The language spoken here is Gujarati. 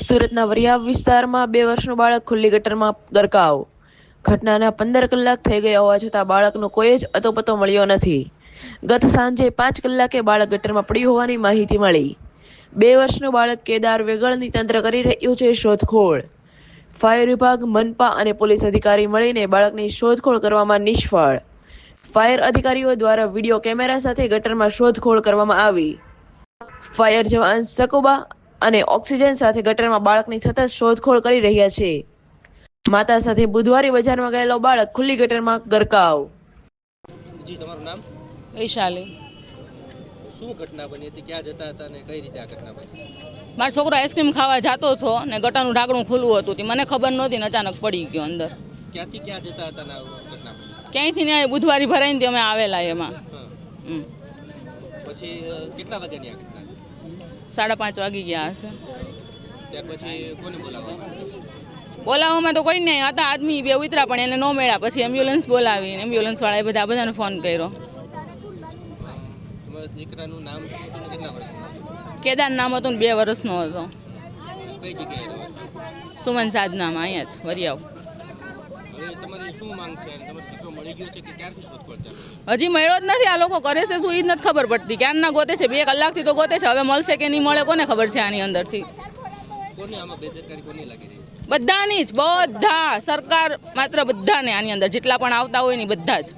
સુરતના વરિયાવ વિસ્તારમાં બે વર્ષનું બાળક ખુલ્લી ગટરમાં ગરકાવ. ઘટનાના પંદર કલાક થઈ ગયા હોવા છતાં બાળકનો કોઈ જ અતોપતો મળ્યો નથી. ગત સાંજે પાંચ કલાકે બાળક ગટરમાં પડ્યું હોવાની માહિતી મળી. બે વર્ષનું બાળક કેદાર વેગળની તંત્ર કરી રહ્યું છે શોધખોળ. ફાયર વિભાગ, મનપા અને પોલીસ અધિકારી મળીને બાળકની શોધખોળ કરવામાં નિષ્ફળ. ફાયર અધિકારીઓ દ્વારા વીડિયો કેમેરા સાથે ગટરમાં શોધખોળ કરવામાં આવી. ફાયર જવાન સકુબા અને ઓક્સિજન સાથે ગટરમાં બાળકની સતત શોધખોળ કરી રહ્યા છે. માતા સાથે બુધવારે બજારમાં ગયેલો બાળક ખુલ્લી ગટરમાં ગરકાવ. જી તમારું નામ? વૈશાલી. શું ઘટના બની હતી? ક્યાં જતા હતા અને કઈ રીતે આ ઘટના બની? મારો છોકરો આઈસ્ક્રીમ ખાવા જતો હતો ને ગટાનું ઢાંકણું ખુલ્લું હતું. તે મને ખબર નહોતી ને અચાનક પડી ગયો અંદર. ક્યાંથી ક્યાં જતા હતા ને આ ઘટના ક્યાંયથી ને બુધવારી ભરાઈને અમે આવેલા એમાં. હા. પછી કેટલા વાગ્યાની આ ઘટના સાડા પાંચ વાગી ગયા હશે. બોલાવવામાં તો કોઈ નહીં હતા આદમી બે ઉતરા પણ એને ન મળ્યા. પછી એમ્બ્યુલન્સ બોલાવી એમ્બ્યુલન્સવાળાએ બધા બધાને ફોન કર્યો. કેદાર નામ હતું ને બે વર્ષનો હતો. સુમન સાધનામાં અહીંયા જ વરિયાવ. તમારી શું માંગ છે? તમારો દીકરો મળી ગયો છે કે ક્યારથી શોધખોળ ચાલુ હજી મળ્યો જ નથી. આ લોકો કરે છે શું એ જ નથી ખબર પડતી. ક્યારના ગોતે છે? બે કલાકથી તો ગોતે છે. હવે મળશે કે નહીં મળે કોને ખબર છે આની અંદરથી? બધાની જ. બધા. સરકાર માત્ર બધાને આની અંદર. જેટલા પણ આવતા હોય ને બધા જ.